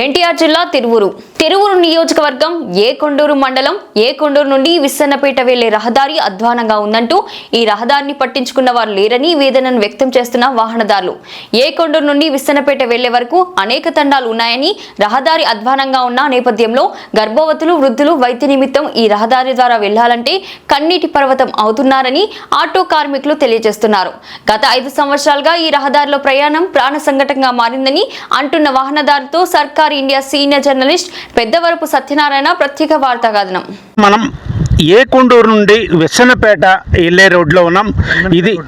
ఎన్టీఆర్ జిల్లా తిరువురు. తిరువురు నియోజకవర్గం ఏ కొండూరు మండలం ఏ కొండూరు నుండి విస్సన్నపేట వెళ్ళే రహదారి అధ్వానంగా ఉందంటూ ఈ రహదారిని పట్టించుకున్న వారు లేరని వేదనను వ్యక్తం చేస్తున్న వాహనదారులు. ఏ కొండూరు నుండి విస్సన్నపేట వెళ్ళే వరకు అనేక తండాలు ఉన్నాయని రహదారి అధ్వానంగా ఉన్న నేపథ్యంలో గర్భవతులు వృద్ధులు వైద్య నిమిత్తం ఈ రహదారి ద్వారా వెళ్ళాలంటే కన్నీటి పర్వతం అవుతున్నారని ఆటో కార్మికులు తెలియజేస్తున్నారు. గత ఐదు సంవత్సరాలుగా ఈ రహదారిలో ప్రయాణం ప్రాణ సంఘటనగా మారిందని అంటున్న వాహనదారుతో Sarkar India senior journalist Peddavarapu Satyanarayana ప్రత్యేక వార్తా కథనం మనం ఏ కొండూరు నుండి విస్సనపేట వెళ్ళే రోడ్లో ఉన్నాం. ఇది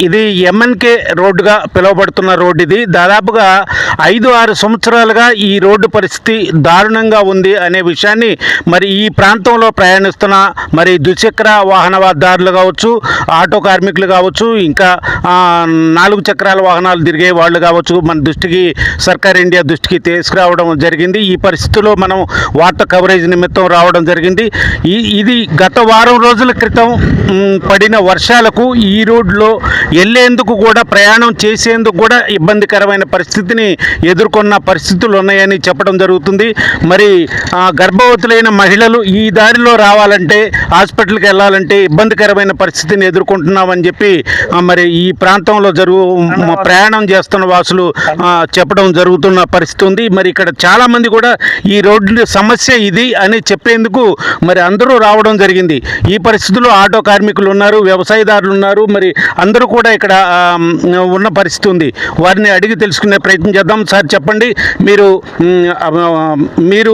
ఇది ఎంఎన్కే రోడ్డుగా పిలువబడుతున్న రోడ్డు ఇది. దాదాపుగా ఐదు ఆరు సంవత్సరాలుగా ఈ రోడ్డు పరిస్థితి దారుణంగా ఉంది అనే విషయాన్ని మరి ఈ ప్రాంతంలో ప్రయాణిస్తున్న మరి ద్విచక్ర వాహనదారులు కావచ్చు ఆటో కార్మికులు కావచ్చు ఇంకా నాలుగు చక్రాల వాహనాలు తిరిగే వాళ్ళు కావచ్చు మన దృష్టికి సర్కార్ ఇండియా దృష్టికి తీసుకురావడం జరిగింది. ఈ పరిస్థితిలో మనం వార్త కవరేజ్ నిమిత్తం రావడం జరిగింది. ఈ ఇది గత వారం రోజుల క్రితం పడిన వర్షాలకు ఈ రోడ్లో వెళ్ళేందుకు కూడా ప్రయాణం చేసేందుకు కూడా ఇబ్బందికరమైన పరిస్థితిని ఎదుర్కొన్న పరిస్థితులు ఉన్నాయని చెప్పడం జరుగుతుంది. మరి గర్భవతులైన మహిళలు ఈ దారిలో రావాలంటే హాస్పిటల్కి వెళ్ళాలంటే ఇబ్బందికరమైన పరిస్థితిని ఎదుర్కొంటున్నామని చెప్పి మరి ఈ ప్రాంతంలో జరుగు ప్రయాణం చేస్తున్న వాసులు చెప్పడం జరుగుతున్న పరిస్థితి ఉంది. మరి ఇక్కడ చాలామంది కూడా ఈ రోడ్డు సమస్య ఇది అని చెప్పేందుకు మరి అందరూ రావడం జరిగింది. ఈ పరిస్థితుల్లో ఆటో కార్మికులు ఉన్నారు వ్యవసాయదారులు ఉన్నారు. మరి అందరూ కూడా ఇక్కడ ఉన్న పరిస్థితి ఉంది. వారిని అడిగి తెలుసుకునే ప్రయత్నం చేద్దాం. సార్ చెప్పండి. మీరు మీరు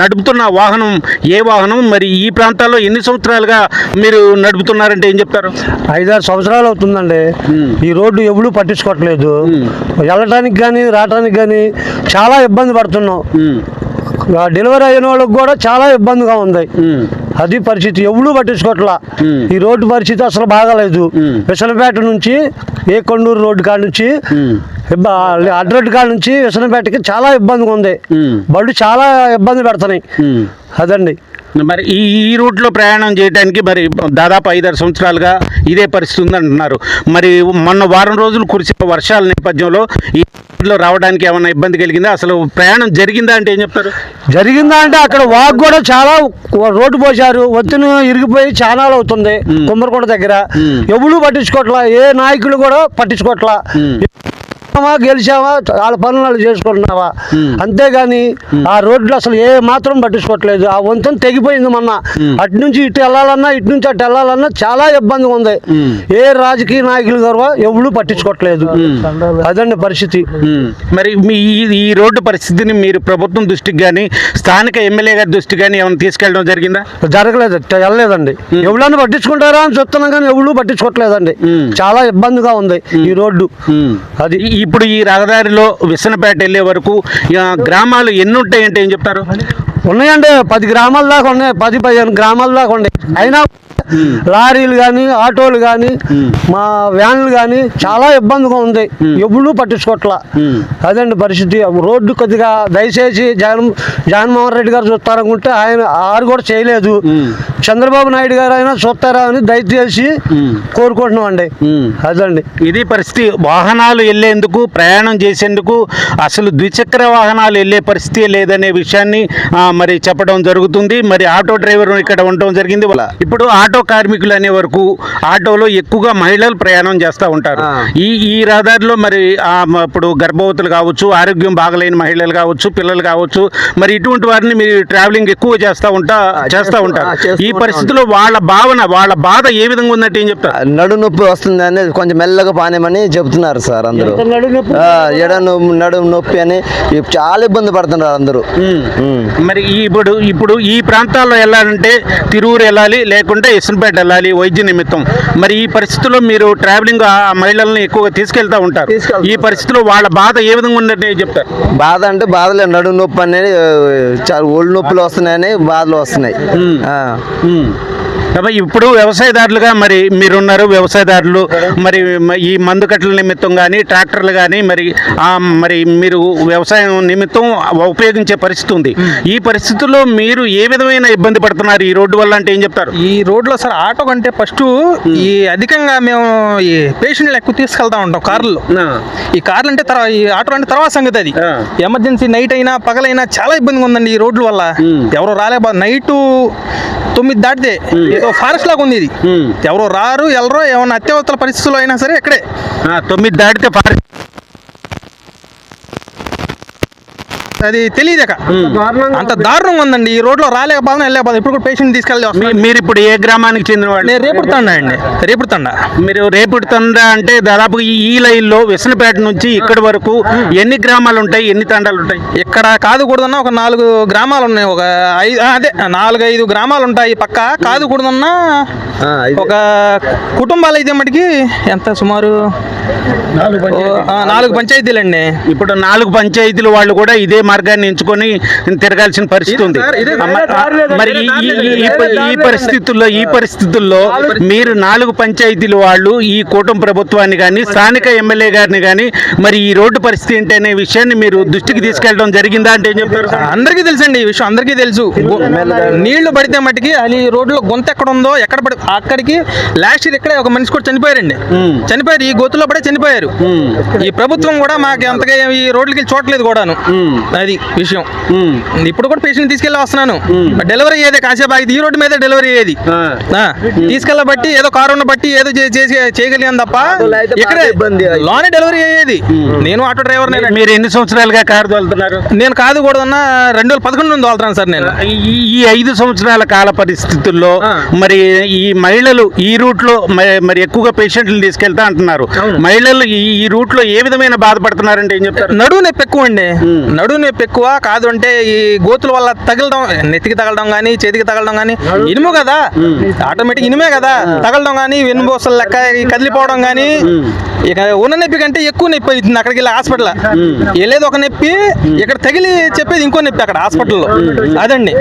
నడుపుతున్న వాహనం ఏ వాహనం? మరి ఈ ప్రాంతాల్లో ఎన్ని సంవత్సరాలుగా మీరు నడుపుతున్నారంటే ఏం చెప్తారు? ఐదారు సంవత్సరాలు అవుతుందండి. ఈ రోడ్డు ఎప్పుడు పట్టించుకోవట్లేదు. వెళ్ళటానికి కానీ రావటానికి కానీ చాలా ఇబ్బంది పడుతున్నాం. డెలివరీ అయిన వాళ్ళకి కూడా చాలా ఇబ్బందిగా ఉంది. అది పరిస్థితి ఎవడు పట్టించుకోవట్లా. ఈ రోడ్డు పరిస్థితి అసలు బాగాలేదు. విసనపేట నుంచి ఏ కొండూరు రోడ్డు కాడ నుంచి అడ్రోడ్డు కాడ నుంచి విసనపేటకి చాలా ఇబ్బందిగా ఉంది. బళ్ళు చాలా ఇబ్బంది పెడుతున్నాయి. అదండి. మరి ఈ ఈ రూట్లో ప్రయాణం చేయడానికి మరి దాదాపు ఐదారు సంవత్సరాలుగా ఇదే పరిస్థితి ఉందంటున్నారు. మరి మొన్న వారం రోజులు కురిసిన వర్షాల నేపథ్యంలో ఈ రోడ్లో రావడానికి ఏమైనా ఇబ్బంది కలిగిందా? అసలు ప్రయాణం జరిగిందా అంటే ఏం చెప్తారు? జరిగిందా అంటే అక్కడ వాక్ కూడా చాలా రోడ్డు పోశారు ఒత్తిని ఇరిగిపోయి చాలా అవుతుంది కుమ్మరకొండ దగ్గర. ఎవరు పట్టించుకోవట్లా ఏ నాయకులు కూడా పట్టించుకోవట్లా గెలిచామా వాళ్ళ పనులు వాళ్ళు చేసుకుంటున్నావా. అంతేగాని ఆ రోడ్లు అసలు ఏ మాత్రం పట్టించుకోవట్లేదు. ఆ వంతెన తెగిపోయింది మొన్న. అటు నుంచి ఇటు వెళ్ళాలన్నా ఇటు నుంచి అటు వెళ్ళాలన్నా చాలా ఇబ్బందిగా ఉంది. ఏ రాజకీయ నాయకులు గారు ఎవరు పట్టించుకోవట్లేదు. అదండి పరిస్థితి. మరి మీ ఈ- ఈ రోడ్డు పరిస్థితిని మీరు ప్రభుత్వం దృష్టికి కానీ స్థానిక ఎమ్మెల్యే గారి దృష్టికి కానీ ఏమైనా తీసుకెళ్ళడం జరిగిందా? జరగలేదు వెళ్ళలేదండి. ఎవరన్నా పట్టించుకుంటారా అని చెప్తున్నాం కానీ ఎవరు పట్టించుకోవట్లేదండి. చాలా ఇబ్బందిగా ఉంది ఈ రోడ్డు. అది. ఈ- ఇప్పుడు ఈ రహదారిలో విసనపేట వెళ్ళే వరకు గ్రామాలు ఎన్ని ఉంటాయంటే ఏం చెప్తారు? ఉన్నాయండి. పది గ్రామాల దాకా ఉన్నాయి. పది పదిహేను గ్రామాల దాకా ఉన్నాయి. అయినా లారీలు కానీ ఆటోలు కానీ మా వ్యాన్లు కానీ చాలా ఇబ్బందిగా ఉంది. ఎవరు పట్టించుకోవట్లా. అదండి పరిస్థితి. రోడ్డు కొద్దిగా దయచేసి జగన్ జగన్మోహన్ రెడ్డి గారు చూస్తారనుకుంటే ఆయన ఆరు కూడా చేయలేదు. చంద్రబాబు నాయుడు గారు అయినా చూస్తారా అని దయచేసి. కోరుకుంటున్నాం అండి. అదండి. ఇది పరిస్థితి. వాహనాలు వెళ్ళేందుకు ప్రయాణం చేసేందుకు అసలు ద్విచక్ర వాహనాలు వెళ్ళే పరిస్థితి లేదనే విషయాన్ని మరి చెప్పడం జరుగుతుంది. మరి ఆటో డ్రైవర్ ఇక్కడ ఉండటం జరిగింది. ఇప్పుడు ఆటో కార్మికులు అనే వరకు ఆటోలో ఎక్కువగా మహిళలు ప్రయాణం చేస్తూ ఉంటారు. ఈ ఈ రహదారిలో మరి ఇప్పుడు గర్భవతులు కావచ్చు ఆరోగ్యం బాగలేని మహిళలు కావచ్చు పిల్లలు కావచ్చు మరి ఇటువంటి వారిని మీరు ట్రావెలింగ్ ఎక్కువ చేస్తూ ఉంటా చేస్తూ ఉంటారు. ఈ పరిస్థితిలో వాళ్ళ భావన వాళ్ళ బాధ ఏ విధంగా ఉందంటే ఏం చెప్తారు? నడు నొప్పి వస్తుంది అని కొంచెం మెల్లగా పానేమని చెబుతున్నారు సార్ అందరూ. ఆ, ఎడ నొప్పి నడుము నొప్పి అని చాలా ఇబ్బంది పడుతున్నారు అందరూ. మరి ఇప్పుడు ఇప్పుడు ఈ ప్రాంతాల్లో వెళ్ళాలంటే తిరూరు వెళ్ళాలి లేకుంటే ఎస్ఎన్పేట వెళ్ళాలి వైద్య నిమిత్తం. మరి ఈ పరిస్థితుల్లో మీరు ట్రావెలింగ్ ఆ మహిళల్ని ఎక్కువగా తీసుకెళ్తా ఉంటారు. ఈ పరిస్థితిలో వాళ్ళ బాధ ఏ విధంగా ఉందంటే చెప్తారు? బాధ అంటే బాధలే నడుము నొప్పి అనేది చాలా ఒళ్ళు నొప్పులు వస్తున్నాయని బాధలు వస్తున్నాయి. 嗯。అబ్బా, ఇప్పుడు వ్యవసాయదారులుగా మరి మీరున్నారు వ్యవసాయదారులు మరి ఈ మందు కట్టల నిమిత్తం కానీ ట్రాక్టర్లు కానీ మరి మరి మీరు వ్యవసాయం నిమిత్తం ఉపయోగించే పరిస్థితి ఉంది. ఈ పరిస్థితుల్లో మీరు ఏ విధమైన ఇబ్బంది పడుతున్నారు? ఈ రోడ్డు వల్ల అంటే ఏం చెప్తారు? ఈ రోడ్లో సార్ ఆటో కంటే ఫస్ట్ ఈ అధికంగా మేము ఈ పేషెంట్లు ఎక్కువ తీసుకెళ్తా ఉంటాం కార్లలో ఈ కార్లు అంటే తర్వాత ఈ ఆటో అంటే తర్వాత సంగతి అది. ఎమర్జెన్సీ నైట్ అయినా పగలైనా చాలా ఇబ్బందిగా ఉందండి ఈ రోడ్ల వల్ల. ఎవరు రాలేబా నైట్ తొమ్మిది దాటితే ఫారెస్ట్ లాగా ఉంది ఇది. ఎవరో రారు ఎవరో ఏమన్నా అత్యవసర పరిస్థితుల్లో అయినా సరే ఇక్కడే తొమ్మిది దాటితే ఫారెస్ట్ అది తెలియదేక అంత దారుణంగా ఉందండి. ఈ రోడ్లో రాలేకపోతాం వెళ్ళలేకపోతాం ఇప్పుడు కూడా పేషెంట్ తీసుకెళ్ళి మీరు ఇప్పుడు ఏ గ్రామానికి చెందిన వాళ్ళు? నేను రేపుడుతాండా అండి. రేపుడుతాండా మీరు రేపుడు తండా అంటే దాదాపు ఈ లైన్లో విసనపేట నుంచి ఇక్కడి వరకు ఎన్ని గ్రామాలు ఉంటాయి? ఎన్ని తండాలు ఉంటాయి? ఇక్కడ కాదుకూడదన్న ఒక నాలుగు గ్రామాలు ఉన్నాయి. ఒక ఐదు అదే నాలుగు ఐదు గ్రామాలు ఉంటాయి పక్క. కాదుకూడదన్న. ఒక కుటుంబాలు అయితే మటుకి ఎంత? సుమారు నాలుగు పంచాయతీలండి. ఇప్పుడు నాలుగు పంచాయతీలు వాళ్ళు కూడా ఇదే మార్గాన్ని ఎంచుకొని తిరగాల్సిన పరిస్థితి ఉంది. మరి ఈ- పరిస్థితుల్లో ఈ పరిస్థితుల్లో మీరు నాలుగు పంచాయతీలు వాళ్ళు ఈ కూటమి ప్రభుత్వాన్ని కానీ స్థానిక ఎమ్మెల్యే గారిని కానీ మరి ఈ రోడ్డు పరిస్థితి ఏంటి అనే విషయాన్ని మీరు దృష్టికి తీసుకెళ్ళడం జరిగిందా అంటే ఏం చెప్తారు సార్? అందరికీ తెలుసండి ఈ విషయం అందరికీ తెలుసు. నీళ్ళు పడితే మట్టికి అది రోడ్లో గొంత ఎక్కడ ఉందో ఎక్కడ పడి అక్కడికి లాస్ట్ ఇయర్ ఇక్కడే ఒక మనిషి కూడా చనిపోయారండి. చనిపోయారు ఈ గోతులో పడే చనిపోయారు. ఈ ప్రభుత్వం కూడా మాకు అంతగా ఈ రోడ్లకి చూడలేదు కూడాను. అది విషయం. ఇప్పుడు కూడా పేషెంట్ తీసుకెళ్ళి వస్తున్నాను. డెలివరీ అయ్యేది కాసేపు ఈ రోడ్డు మీద డెలివరీ అయ్యేది తీసుకెళ్ళబట్టి ఏదో కారు ఉన్న బట్టి ఏదో చేయగలిగాను తప్ప ఇక్కడే. లోనే డెలివరీ అయ్యేది. నేను ఆటో డ్రైవర్ మీరు ఎన్ని సంవత్సరాలుగా కారు తోలుతున్నారు? నేను కాదు కూడదన్నా రెండు వేల పదకొండు నుండి తోలుతాను సార్ నేను. ఈ ఐదు సంవత్సరాల కాల పరిస్థితుల్లో. మరి ఈ మహిళలు ఈ రూట్లో మరి ఎక్కువగా పేషెంట్లు తీసుకెళ్తా అంటున్నారు. మహిళలు ఈ ఈ రూట్లో ఏ విధమైన బాధపడుతున్నారంటే ఏం చెప్తారు? నడువు నొప్పి ఎక్కువ అండి నడువు నొప్పి ఎక్కువ కాదు అంటే ఈ గోతుల వల్ల తగలడం నెత్తికి తగలడం కానీ చేతికి తగలడం కానీ ఇనుము కదా. ఆటోమేటిక్ ఇనుమే కదా. తగలడం కానీ వెన్నుబోసలు లెక్క కదిలిపోవడం కానీ ఇక ఉన్న నొప్పి కంటే ఎక్కువ నొప్పి అవుతుంది అక్కడికి వెళ్ళి హాస్పిటల్. వెళ్ళేది ఒక నొప్పి ఇక్కడ తగిలి చెప్పేది ఇంకో నొప్పి అక్కడ హాస్పిటల్లో. అదండి.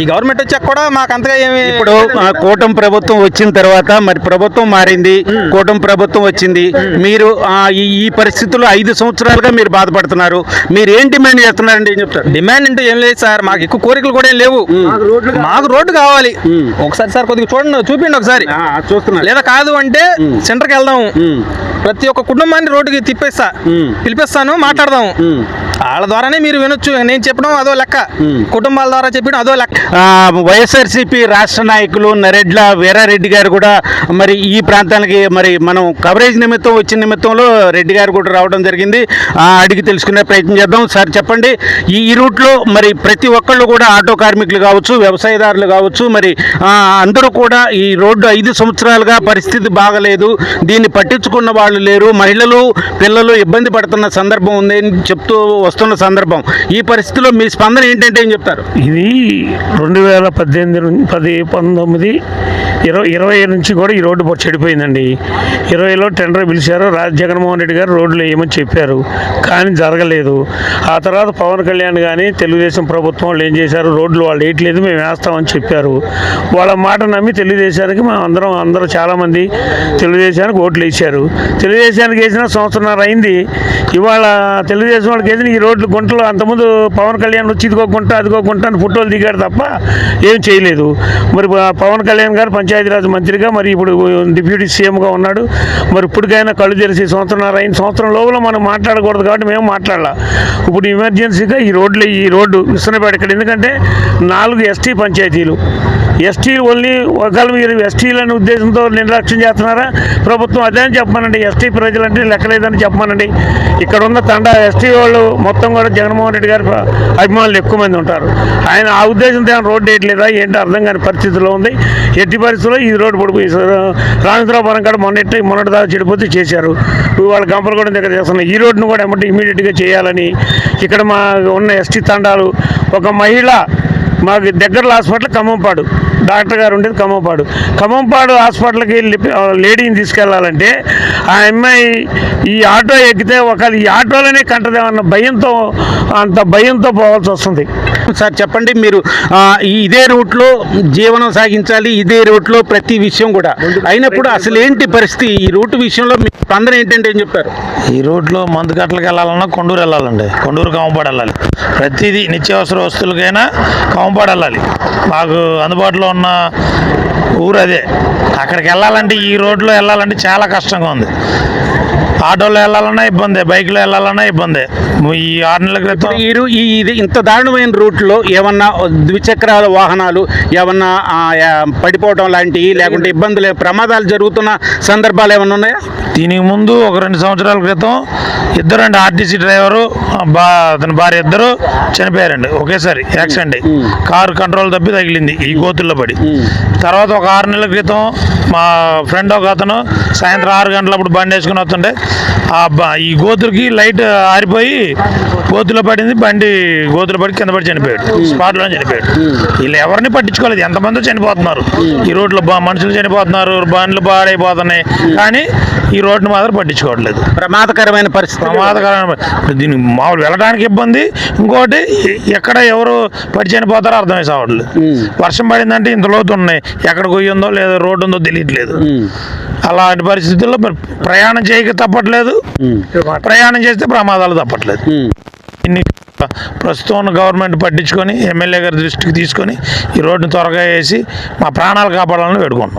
ఈ గవర్నమెంట్ వచ్చాక కూడా మాకు అంతగా ఏమి ఇప్పుడు కూటమి ప్రభుత్వం వచ్చిన తర్వాత మరి ప్రభుత్వం మారింది కూటమి ప్రభుత్వం వచ్చింది. మీరు ఈ పరిస్థితుల్లో ఐదు సంవత్సరాలుగా మీరు బాధపడుతున్నారు. మీరు ఏం డిమాండ్ చేస్తున్నారంటే ఏం చెప్తారు? డిమాండ్ అంటే ఏం లేదు సార్. మాకు ఎక్కువ కోరికలు కూడా ఏం లేవు. మాకు రోడ్డు కావాలి. ఒకసారి సార్ కొద్దిగా చూడండి చూపిండి ఒకసారి. ఆ, చూస్తున్నారు లేదా కాదు అంటే సెంటర్కి వెళ్దాం. ప్రతి ఒక్క కుటుంబాన్ని రోడ్డుకి తిప్పేస్తా. పిలిపిస్తాను మాట్లాడదాం వాళ్ళ ద్వారానే మీరు వినొచ్చు. నేను చెప్పడం అదో లెక్క. కుటుంబాల ద్వారా చెప్పడం అదో లెక్క. వైఎస్ఆర్సీపీ రాష్ట్ర నాయకులు నరెడ్ల వీరారెడ్డి గారు కూడా మరి ఈ ప్రాంతానికి మరి మనం కవరేజ్ నిమిత్తం వచ్చిన నిమిత్తంలో రెడ్డి గారు కూడా రావడం జరిగింది. ఆ, అడిగి తెలుసుకునే ప్రయత్నం చేద్దాం. సార్ చెప్పండి ఈ ఈ రూట్లో మరి ప్రతి ఒక్కళ్ళు కూడా ఆటో కార్మికులు కావచ్చు వ్యవసాయదారులు కావచ్చు మరి అందరూ కూడా ఈ రోడ్డు ఐదు సంవత్సరాలుగా పరిస్థితి బాగలేదు. దీన్ని పట్టించుకున్న వాళ్ళు లేరు. మహిళలు పిల్లలు ఇబ్బంది పడుతున్న సందర్భం ఉంది అని చెప్తూ వస్తున్న సందర్భం. ఈ పరిస్థితిలో మీ స్పందన ఏంటంటే ఏం చెప్తారు? ఇది రెండు వేల పద్దెనిమిది పది పంతొమ్మిది ఇరవై ఇరవై నుంచి కూడా ఈ రోడ్డు చెడిపోయిందండి. ఇరవైలో టెండర్ పిలిచారు. రాజ్ జగన్మోహన్ రెడ్డి గారు రోడ్లు వేయమని చెప్పారు? కానీ జరగలేదు. ఆ తర్వాత పవన్ కళ్యాణ్ కానీ తెలుగుదేశం ప్రభుత్వం వాళ్ళు ఏం చేశారు? రోడ్లు వాళ్ళు వేయట్లేదు మేము వేస్తామని చెప్పారు. వాళ్ళ మాట నమ్మి తెలుగుదేశానికి మేము అందరం అందరూ చాలామంది తెలుగుదేశానికి ఓట్లు వేసారు తెలుగుదేశానికి వేసిన సంవత్సరంన్నర అయింది. ఇవాళ తెలుగుదేశం వాళ్ళకి వేసిన ఈ రోడ్లు గుంటలు అంతకుముందు పవన్ కళ్యాణ్ వచ్చి ఇదిగో గుంట గుంట అని ఫోటోలు దిగాడు తప్ప ఏం చేయలేదు. మరి పవన్ కళ్యాణ్ గారు పంచాయతీరాజ్ మంత్రిగా మరి ఇప్పుడు డిప్యూటీ సీఎంగా ఉన్నాడు. మరి ఇప్పటికైనా కళ్ళు తెరిసి సంవత్సరంన్నర అయిన సంవత్సరం లోపల మనం మాట్లాడకూడదు కాబట్టి మేము మాట్లాడాల. ఇప్పుడు ఎమర్జెన్సీగా ఈ రోడ్లు ఈ రోడ్డు విశ్వనపేట ఇక్కడ ఎందుకంటే నాలుగు ఎస్టీ పంచాయతీలు. ఎస్టీ ఓన్లీ ఒకవేళ మీరు ఎస్టీలని ఉద్దేశంతో నిర్లక్ష్యం చేస్తున్నారా? ప్రభుత్వం అదే అని చెప్పమనండి. ఎస్టీ ప్రజలంటే లెక్కలేదని చెప్పమనండి. ఇక్కడ ఉన్న తండా ఎస్టీ వాళ్ళు మొత్తం కూడా జగన్మోహన్ రెడ్డి గారి అభిమానులు ఎక్కువ మంది ఉంటారు. ఆయన ఆ ఉద్దేశంతో ఏమైనా రోడ్డు వేయట్లేదా? ఏంటి అర్థం కాని పరిస్థితిలో ఉంది. ఎట్టి పరిస్థితుల్లో ఈ రోడ్డు పడిపోయి రామేశ్వరపురం కాడ మొన్నటి మొన్నటి దాకా చెడిపోతే చేశారు. వాళ్ళ గంపలగూడెం దగ్గర చేస్తున్నారు ఈ రోడ్డును కూడా ఏమంటే ఇమీడియట్గా చేయాలని ఇక్కడ మా ఉన్న ఎస్టీ తండాలు ఒక మహిళ మాకు దగ్గరలో హాస్పిటల్ ఖమ్మంపాడు. డాక్టర్ గారు ఉండేది ఖమ్మంపాడు. ఖమ్మంపాడు హాస్పిటల్కి లేడీని తీసుకెళ్ళాలంటే ఆ అమ్మాయి ఈ ఆటో ఎక్కితే ఒక ఈ ఆటోలోనే కంటదేమన్న భయంతో అంత భయంతో పోవాల్సి వస్తుంది. సార్ చెప్పండి మీరు ఇదే రూట్లో జీవనం సాగించాలి ఇదే రూట్లో ప్రతి విషయం కూడా. అయినప్పుడు అసలు ఏంటి పరిస్థితి? ఈ రూట్ విషయంలో మీ స్పందన ఏంటంటే ఏం చెప్పారు ఈ రోడ్లో మందు కట్టలకు వెళ్ళాలన్నా కొండూరు వెళ్ళాలండి. కొండూరు కాంపౌండ్ వెళ్ళాలి. ప్రతిదీ నిత్యావసర వస్తువులకైనా కాంపౌండ్ వెళ్ళాలి. మాకు అందుబాటులో ఉన్న ఊరు అదే. అక్కడికి వెళ్ళాలంటే ఈ రోడ్లో వెళ్ళాలంటే చాలా కష్టంగా ఉంది. ఆటోలో వెళ్ళాలన్నా ఇబ్బంది బైక్లో వెళ్ళాలన్నా ఇబ్బంది. ఈ ఆరు నెలల క్రితం ఈ ఇది ఇంత దారుణమైన రూట్లో ఏమన్నా ద్విచక్రాల వాహనాలు ఏమన్నా పడిపోవడం లాంటివి లేకుంటే ఇబ్బందులు ప్రమాదాలు జరుగుతున్న సందర్భాలు ఏమన్నా ఉన్నాయా? దీనికి ముందు ఒక రెండు సంవత్సరాల క్రితం ఇద్దరండి ఆర్టీసీ డ్రైవరు బా అతని భార్య ఇద్దరు చనిపోయారండి ఒకేసారి యాక్సిడెంట్ కారు కంట్రోల్ తప్పి తగిలింది ఈ గోతుల్లో పడి. తర్వాత ఒక ఆరు నెలల క్రితం మా ఫ్రెండ్ ఒక అతను సాయంత్రం ఆరు గంటలప్పుడు బండి వేసుకుని వస్తుంటే బ- ఈ గోతులకి లైట్ ఆరిపోయి గోతులో పడింది బండి గోతులో పడి కింద పడి చనిపోయాడు. స్పాట్లో చనిపోయాడు. వీళ్ళు ఎవరిని పట్టించుకోలేదు. ఎంతమంది చనిపోతున్నారు. ఈ రోడ్లో బా- మనుషులు చనిపోతున్నారు బండ్లు పాడైపోతున్నాయి. కానీ ఈ రోడ్డును మాత్రం పట్టించుకోవట్లేదు. ప్రమాదకరమైన పరిస్థితి ప్రమాదకరమైన దీనికి మామూలు వెళ్ళడానికి ఇబ్బంది. ఇంకోటి ఎక్కడ ఎవరు పడి చనిపోతారో అర్థమై సావట్లేదు వర్షం పడిందంటే ఇంత లోతు ఉన్నాయి. ఎక్కడ గొయ్యిందో లేదో రోడ్డు ఉందో తెలియట్లేదు. అలాంటి పరిస్థితుల్లో ప్రయాణం చేయక తప్పట్లేదు. ప్రయాణం చేస్తే ప్రమాదాలు తప్పట్లేదు. ప్రస్తుతం ఉన్న గవర్నమెంట్ పట్టించుకొని ఎమ్మెల్యే గారి దృష్టికి తీసుకొని ఈ రోడ్డును త్వరగా వేసి మా ప్రాణాలు కాపాడాలని వేడుకుంటున్నాం.